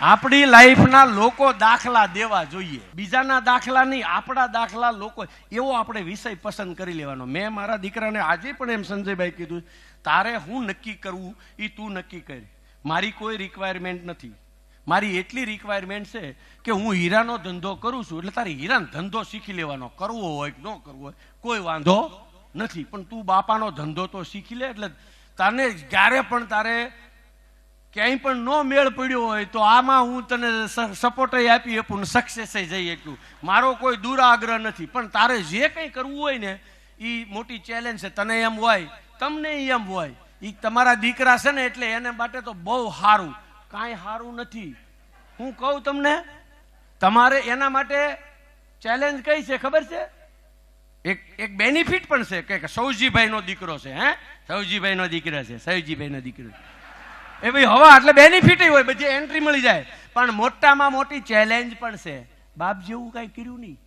આપણી લાઈફના લોકો દાખલા દેવા જોઈએ. બીજાના દાખલા નહીં, આપણા દાખલા લોકો. એવો આપણે વિષય પસંદ કરી લેવાનો. મેં મારા દીકરાને આજે પણ એમ સંજયભાઈ કીધું, તારે હું નક્કી કરવું? એ તું નક્કી કર. મારી કોઈ રિક્વાયરમેન્ટ નથી. મારી એટલી રિક્વાયરમેન્ટ છે કે હું હીરાનો ધંધો કરું છું. એટલે તારે હીરાનો ધંધો શીખી લેવાનો. કરવો હોય કે ન કરવો હોય, કોઈ વાંધો નથી. પણ તું બાપાનો ધંધો તો શીખી લે. એટલે તને જ્યારે પણ તારે ક્યાંય પણ નો મેળ પડ્યો હોય તો આમાં હું તને સપોર્ટ આપી આપું સક્સેસ જઈ શક્યું મારો કોઈ દુરાગ્રહ નથી. પણ તારે જે કંઈ કરવું હોય ને એ મોટી ચેલેન્જ છે. તને એમ હોય, તમને એમ હોય. એ તમારા દીકરા છે ને એટલે એને માટે તો બહુ સારું કાંઈ સારું નથી. હું કહું તમને, તમારે એના માટે ચેલેન્જ કઈ છે ખબર છે? એક એક બેનિફિટ પણ છે. કે સૌજીભાઈનો દીકરો છે, હે? સૌજીભાઈનો દીકરો છે, સૌજીભાઈનો દીકરો છે. એ ભાઈ, હવા એટલે બેનિફિટ હોય, બધી એન્ટ્રી મળી જાય. પણ મોટામાં મોટી ચેલેન્જ પણ છે. બાપ જેવું કાંઈ કર્યું નહીં.